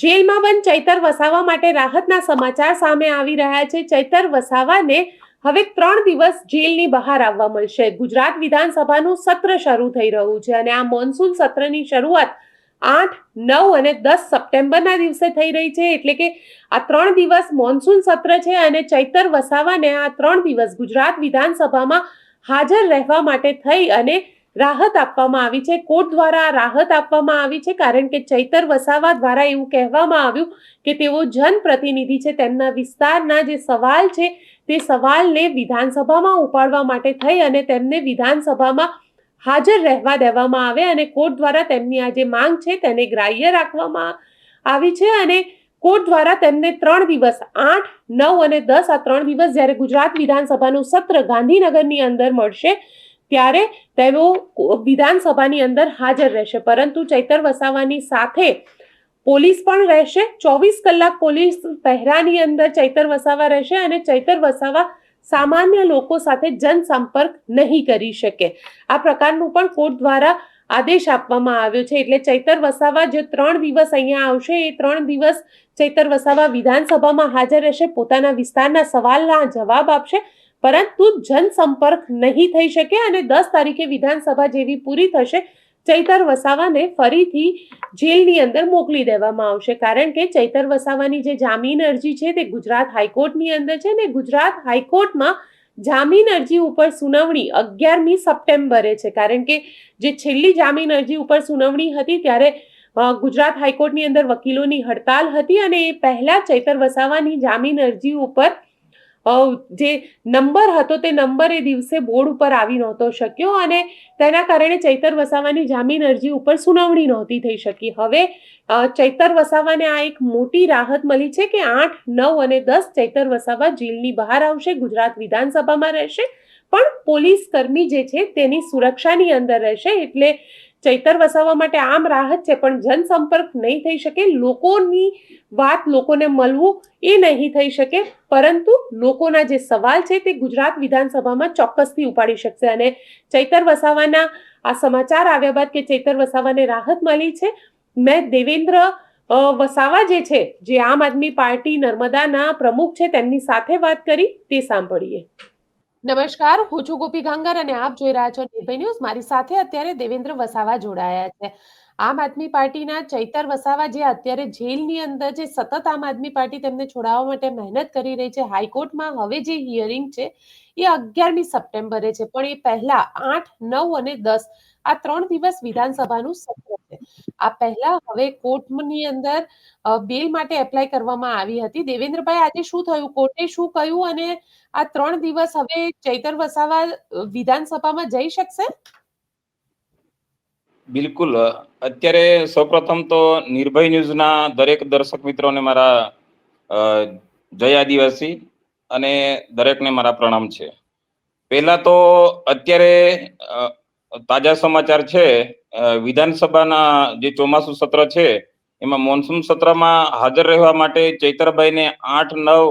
જેલમાં બંધ ચૈતર વસાવા માટે રાહતના સમાચાર સામે આવી રહ્યા છે. ચૈતર વસાવાને હવે ત્રણ દિવસ જેલની બહાર આવવા મળશે. ગુજરાત વિધાનસભાનું સત્ર શરૂ થઈ રહ્યું છે અને આ મોન્સૂન સત્રની શરૂઆત આઠ, નવ અને દસ સપ્ટેમ્બરના દિવસે થઈ રહી છે. એટલે કે આ ત્રણ દિવસ મોન્સૂન સત્ર છે અને ચૈતર વસાવાને આ ત્રણ દિવસ ગુજરાત વિધાનસભામાં હાજર રહેવા માટે થઈ અને રાહત આપવામાં આવી છે. કોર્ટ દ્વારા રાહત આપવામાં આવી છે કારણ કે ચૈતર વસાવા દ્વારા એવું કહેવામાં આવ્યું કે તેઓ જનપ્રતિનિધિ છે. તેમના વિસ્તારના જે સવાલ છે તે સવાલને વિધાનસભામાં ઉપાડવા માટે થઈ અને તેમને વિધાનસભામાં હાજર રહેવા દેવામાં આવે અને કોર્ટ દ્વારા તેમની આ જે માંગ છે તેને ગ્રાહ્ય રાખવામાં આવી છે અને કોર્ટ દ્વારા તેમને ત્રણ દિવસ, આઠ, નવ અને દસ આ ત્રણ દિવસ જ્યારે ગુજરાત વિધાનસભાનું સત્ર ગાંધીનગરની અંદર મળશે ત્યારે તેઓ વિધાનસભાની અંદર હાજર રહેશે. પરંતુ ચૈતર વસાવાની સાથે પોલીસ પણ રહેશે. ચોવીસ કલાક પોલીસ પહેરાની અંદર ચૈતર વસાવા રહેશે અને ચૈતર વસાવા સામાન્ય લોકો સાથે જનસંપર્ક નહીં કરી શકે. આ પ્રકારનું પણ કોર્ટ દ્વારા આદેશ આપવામાં આવ્યો છે. એટલે ચૈતર વસાવા જે ત્રણ દિવસ અહીંયા આવશે, એ ત્રણ દિવસ ચૈતર વસાવા વિધાનસભામાં હાજર રહેશે. પોતાના વિસ્તારના સવાલના જવાબ આપશે. પરંતુ જનસંપર્ક નહીં થઈ શકે અને દસ તારીખે વિધાનસભા જેવી પૂરી થશે, ચૈતર વસાવાને ફરીથી જેલની અંદર મોકલી દેવામાં આવશે. કારણ કે ચૈતર વસાવાની જે જામીન અરજી છે તે ગુજરાત હાઈકોર્ટની અંદર છે ને ગુજરાત હાઈકોર્ટમાં જામીન અરજી ઉપર સુનાવણી અગિયારમી સપ્ટેમ્બરે છે. કારણ કે જે છેલ્લી જામીન અરજી ઉપર સુનાવણી હતી ત્યારે ગુજરાત હાઈકોર્ટની અંદર વકીલોની હડતાલ હતી અને એ પહેલાં ચૈતર વસાવાની જામીન અરજી ઉપર જે નંબર હતો તે નંબર એ દિવસે બોર્ડ ઉપર આવી નહોતો શક્યો અને તેના કારણે ચૈતર વસાવાની જામીન અરજી ઉપર સુનાવણી નહોતી થઈ શકી. હવે ચૈતર વસાવાને આ એક મોટી રાહત મળી છે કે આઠ, નવ અને દસ ચૈતર વસાવા જેલની બહાર આવશે, ગુજરાત વિધાનસભામાં રહેશે, પણ પોલીસ કર્મી જે છે તેની સુરક્ષાની અંદર રહેશે એટલે ચૈતર વસાવા માટે આમ રાહત છે, પણ જનસંપર્ક નહીં થઈ શકે, લોકોની વાત લોકોને મળવું એ નહીં થઈ શકે, પરંતુ લોકોના જે સવાલ છે તે ગુજરાત વિધાનસભામાં ચોક્કસથી ઉપાડી શકશે. અને ચૈતર વસાવાના આ સમાચાર આવ્યા બાદ કે ચૈતર વસાવાને રાહત મળી છે, મેં દેવેન્દ્ર વસાવા જે છે, જે આમ આદમી પાર્ટી નર્મદાના પ્રમુખ છે, તેમની સાથે વાત કરી, તે સાંભળીએ. નમસ્કાર, હું છું ગોપી ગાંગર અને આપ જોઈ રહ્યા છો નિર્ભય ન્યૂઝ. મારી સાથે અત્યારે દેવેન્દ્ર વસાવા જોડાયા છે. આમ આદમી પાર્ટીના ચૈતર વસાવા જે અત્યારે જેલની અંદર જે સતત આમ આદમી પાર્ટી તેમને છોડાવવા માટે મહેનત કરી રહી છે, હાઈકોર્ટમાં હવે જે હિયરિંગ છે એ અગિયારમી સપ્ટેમ્બરે છે. પણ એ પહેલા આઠ, નવ અને દસ આ ત્રણ દિવસ વિધાનસભાનું સત્ર આ પહેલા હવે કોર્ટની અંદર બેલ માટે એપ્લાય કરવામાં આવી હતી. દેવેન્દ્રભાઈ, આજે શું થયું? કોર્ટે શું કહ્યું અને આ ત્રણ દિવસ હવે ચૈતર વસાવા વિધાનસભામાં જઈ શકશે? બિલકુલ. અત્યારે સૌપ્રથમ તો નિર્ભય ન્યૂઝના દરેક દર્શક મિત્રોને મારા જય આદિવાસી અને દરેકને મારા પ્રણામ છે. પહેલા તો અત્યારે તાજા સમાચાર છે વિધાનસભાના જે ચોમાસું સત્ર છે, એમાં મોન્સૂન સત્રમાં હાજર રહેવા માટે ચૈતરભાઈને આઠ, નવ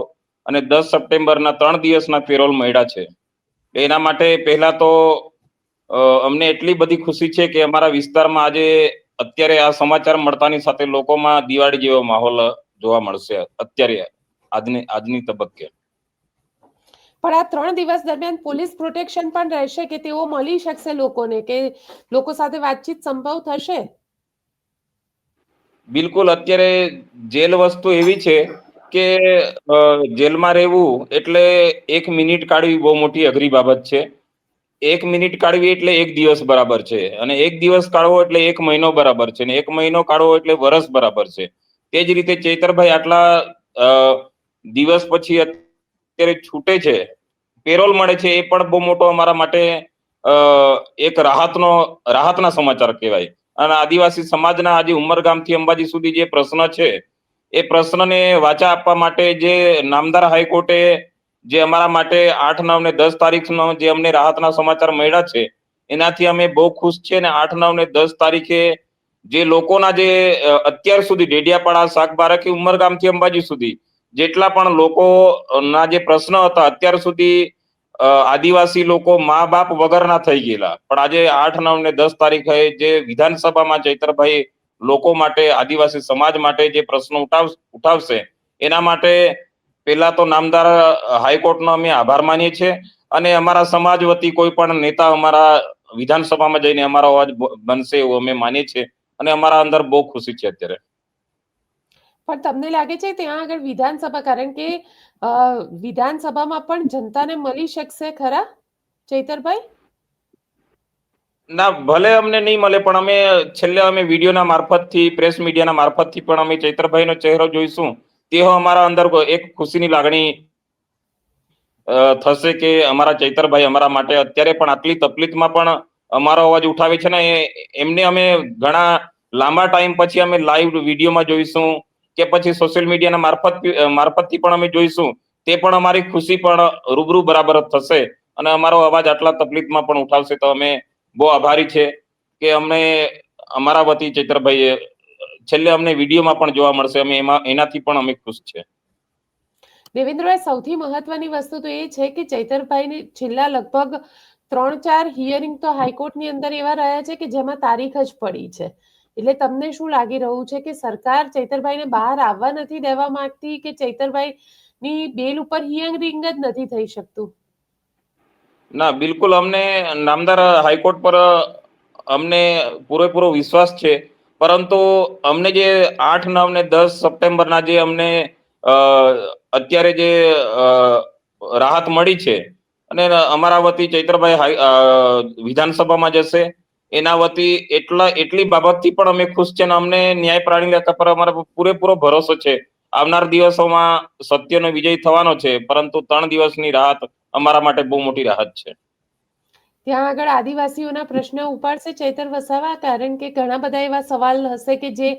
અને દસ સપ્ટેમ્બરના ત્રણ દિવસના પેરોલ મળ્યા છે. એના માટે પહેલા તો અમને એટલી બધી ખુશી છે કે અમારા વિસ્તારમાં આજે અત્યારે આ સમાચાર મળતાની સાથે લોકોમાં દિવાળી જેવો માહોલ જોવા મળશે અત્યારે આજની આજની તબક્કે. પણ આ ત્રણ દિવસ દરમિયાન પોલીસ પ્રોટેક્શન પણ રહેશે કે તેઓ મળી શકશે લોકોને? કે લોકો સાથે વાતચીત સંભવ થશે? બિલકુલ. અત્યારે જેલ વસ્તુ એવી છે કે જેલમાં રહેવું એટલે એક મિનિટ કાઢવી બહુ મોટી અઘરી બાબત છે. એક મિનિટ કાઢવી એટલે એક દિવસ બરાબર છે અને એક દિવસ કાઢવો એટલે એક મહિનો બરાબર છે અને એક મહિનો કાઢવો એટલે વર્ષ બરાબર છે. તે જ રીતે ચૈતરભાઈ આટલા દિવસ પછી અત્યારે છૂટે છે પેરોલ મળે છે એ પણ બહુ મોટો અમારા માટે એક રાહતનો, રાહતના સમાચાર કહેવાય. અને આદિવાસી સમાજના આજે ઉમરગામથી અંબાજી સુધી જે પ્રશ્ન છે, એ પ્રશ્નને વાચા આપવા માટે જે નામદાર હાઈકોર્ટે જે અમારા માટે આઠ, નવ ને દસ તારીખનો જે અમને રાહતના સમાચાર મળ્યા છે, એનાથી અમે બહુ ખુશ છીએ અને આઠ, નવ ને દસ તારીખે જે લોકોના જે અત્યાર સુધી ડેડિયાપાડા શાકબારા કે ઉમરગામથી અંબાજી સુધી જેટલા પણ લોકોના જે પ્રશ્ન હતા, અત્યાર સુધી આદિવાસી લોકો મા બાપ વગરના થઈ ગયેલા. પણ આજે આઠ, નવ ને દસ તારીખે જે વિધાનસભામાં ચૈતરભાઈ લોકો માટે, આદિવાસી સમાજ માટે જે પ્રશ્નો ઉઠાવ, ઉઠાવશે, એના માટે પેલા તો નામદાર હાઈકોર્ટનો અમે આભાર માનીએ છીએ. અને અમારા સમાજ વતી કોઈ પણ નેતા અમારા વિધાનસભામાં જઈને અમારો અવાજ બનશે એવું અમે માનીએ છીએ. અને અમારા અંદર બહુ ખુશી છે અત્યારે. પણ તમને લાગે છે ત્યાં આગળ વિધાનસભા? કારણ કે અ, વિધાનસભામાં પણ જનતાને મળી શકશે ખરા? ચૈતરભાઈ? ના ભલે અમને નહીં મળે પણ અમે છેલ્લે અમે વિડીયોના મારફતથી પ્રેસ મીડિયાના મારફતથી પણ અમે ચૈત્રભાઈનો ચહેરો જોઈશું. તેઓ અમારા અંદર એક ખુશીની લાગણી અ, થશે કે અમારા ચૈતરભાઈ અમારા માટે અત્યારે પણ આટલી તકલીફમાં પણ અમારો અવાજ ઉઠાવે છે ને એમને અમે ઘણા લાંબા ટાઈમ પછી અમે લાઈવ વિડીયોમાં જોઈશું. કે પછી સોશિયલ મીડિયાના મારફત મારફતથી પણ અમે જોઈશું, તે પણ અમારી ખુશી પણ રૂબરૂ બરાબર થશે. અને અમારો અવાજ આટલા તકલીફમાં પણ ઉઠાવશે તો અમે બહુ આભારી છે કે અમને અમારા વતી ચૈત્રભાઈએ, છેલ્લે અમને વિડીયોમાં પણ જોવા મળશે, અમે એમાં, એનાથી પણ અમે ખુશ છે. દેવેન્દ્રભાઈ, સૌથી મહત્વની વસ્તુ તો એ છે કે ચૈતરભાઈની છેલ્લા લગભગ ત્રણ ચાર હિયરિંગ તો હાઈકોર્ટની અંદર એવા રહ્યા છે કે જેમાં તારીખ જ પડી છે. એટલે તમને શું લાગી રહ્યું છે કે સરકાર ચૈતરભાઈને બહાર આવવા નથી દેવા માંગતી કે ચૈતરભાઈ ની બેલ ઉપર હિયરિંગ જ નથી થઈ શકતું? ના, બિલકુલ અમને નામદાર હાઈકોર્ટ પર અમને પૂરેપૂરો વિશ્વાસ છે. પરંતુ અમને જે આઠ નવ ને દસ સપ્ટેમ્બરના જે અમને અત્યારે જે રાહત મળી છે અને અમારા વતી ચૈત્રભાઈ વિધાનસભામાં જશે. એના વતી એટલા એટલી બાબતથી પણ અમે ખુશ છે અને અમને ન્યાય પ્રાણી લેખા પર અમારો પૂરેપૂરો ભરોસો છે. આવનાર દિવસોમાં સત્યનો વિજય થવાનો છે પરંતુ ત્રણ દિવસની રાહત અમારા માટે બહુ મોટી રાહત છે. ત્યાં આગળ આદિવાસીઓના પ્રશ્ન ઉપાડશે ચૈતર વસાવા કારણ કે ઘણા બધા એવા સવાલ હશે કે જે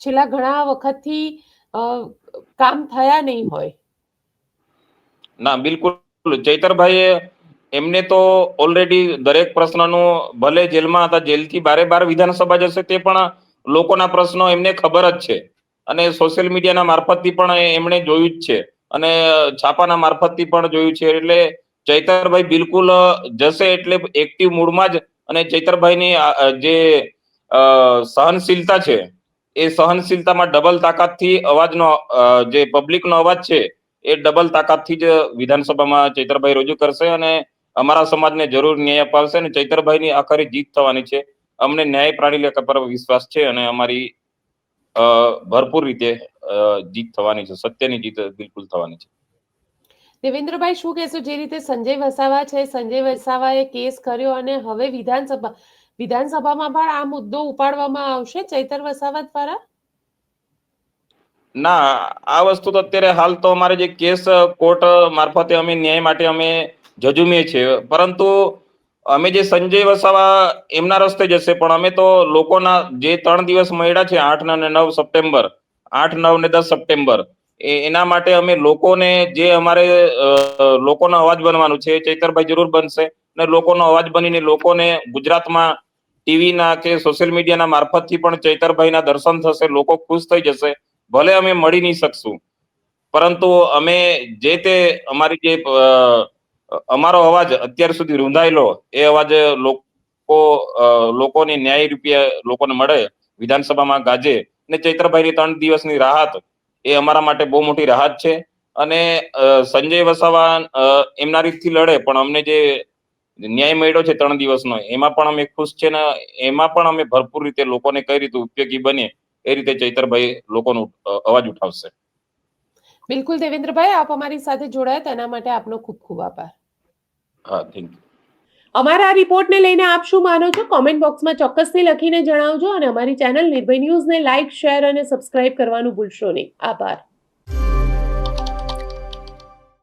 છેલ્લા ઘણા વખતથી કામ થયા નહીં હોય. ના બિલકુલ. ચૈતરભાઈએ એમને તો ઓલરેડી દરેક પ્રશ્નનો ભલે જેલમાં હતા, જેલથી બારે બાર વિધાનસભા જશે તે પણ લોકોના પ્રશ્નો એમને ખબર જ છે. અને સોશિયલ મીડિયાના મારફતથી પણ એમણે જોયું જ છે. અને છાપાના મારફતથી પણ જોયું છે. એટલે ચૈતરભાઈ બિલકુલ જશે એટલે એક્ટિવ મૂડમાં જ અને ચૈતરભાઈની જે સહનશીલતા છે, એ સહનશીલતામાં ડબલ તાકાતથી અવાજનો જે પબ્લિકનો અવાજ છે, એ ડબલ તાકાતથી જ વિધાનસભામાં ચૈતરભાઈ રજૂ કરશે અને અમારા સમાજને જરૂર ન્યાય અપાવશે અને ચૈતરભાઈની આખરી જીત થવાની છે. અમને ન્યાય પ્રાણી લેખા પર વિશ્વાસ છે અને અમારી ભરપૂર રીતે જીત થવાની છે. સત્યની જીત બિલકુલ થવાની છે. દેવેન્દ્રભાઈ શું કહેશો? જે રીતે સંજય વસાવા છે સંજય વસાવાએ કેસ કર્યો અને હવે વિધાનસભા વિધાનસભામાં પણ આ મુદ્દો ઉપાડવામાં આવશે ચૈતર વસાવા દ્વારા? ના આ વસ્તુ તો અત્યારે હાલ તો અમારે જે કેસ કોર્ટ મારફતે અમે ન્યાય માટે અમે જજુમીએ છીએ. પરંતુ અમે જે સંજય વસાવા એમના રસ્તે જશે, પણ અમે તો લોકોના જે ત્રણ દિવસ મળ્યા છે, આઠ અને નવ સપ્ટેમ્બર, આઠ, નવ ને દસ સપ્ટેમ્બર એના માટે અમે લોકોને જે અમારે લોકોનો અવાજ બનવાનું છે ચૈતરભાઈ જરૂર બનશે અને લોકોનો અવાજ બનીને લોકોને ગુજરાતમાં ટીવીના કે સોશિયલ મીડિયાના મારફતથી પણ ચૈતરભાઈના દર્શન થશે, લોકો ખુશ થઈ જશે, ભલે અમે મળી નહીં શકશું. પરંતુ અમે જે તે અમારી જે અમારો અવાજ અત્યાર સુધી રૂંધાયેલો, એ અવાજ લોકો લોકોની ન્યાય રૂપિયા લોકોને મળે, વિધાનસભામાં ગાજે, ને ચૈત્રભાઈની ત્રણ દિવસની રાહત, એ અમારા માટે બહુ મોટી રાહત છે. અને સંજય વસાવા એમના રીતથી લડે, પણ અમને જે ન્યાય મળ્યો છે ત્રણ દિવસનો, એમાં પણ અમે ખુશ છે ને, એમાં પણ અમે ભરપૂર રીતે લોકોને કઈ રીતે ઉપયોગી બને, એ રીતે ચૈતરભાઈ લોકોનો અવાજ ઉઠાવશે. બિલકુલ દેવેન્દ્રભાઈ આપ અમારી સાથે જોડાયા તેના માટે આપનો ખૂબ ખૂબ આભાર. હા થેન્ક યુ અમારા રિપોર્ટને લઈને આપ શું માનો છો? કોમેન્ટ બોક્સમાં ચોક્કસથી લખીને જણાવજો અને અમારી ચેનલ નિર્ભય ન્યૂઝને લાઇક શેર અને સબસ્ક્રાઇબ કરવાનું ભૂલશો નહીં. આભાર.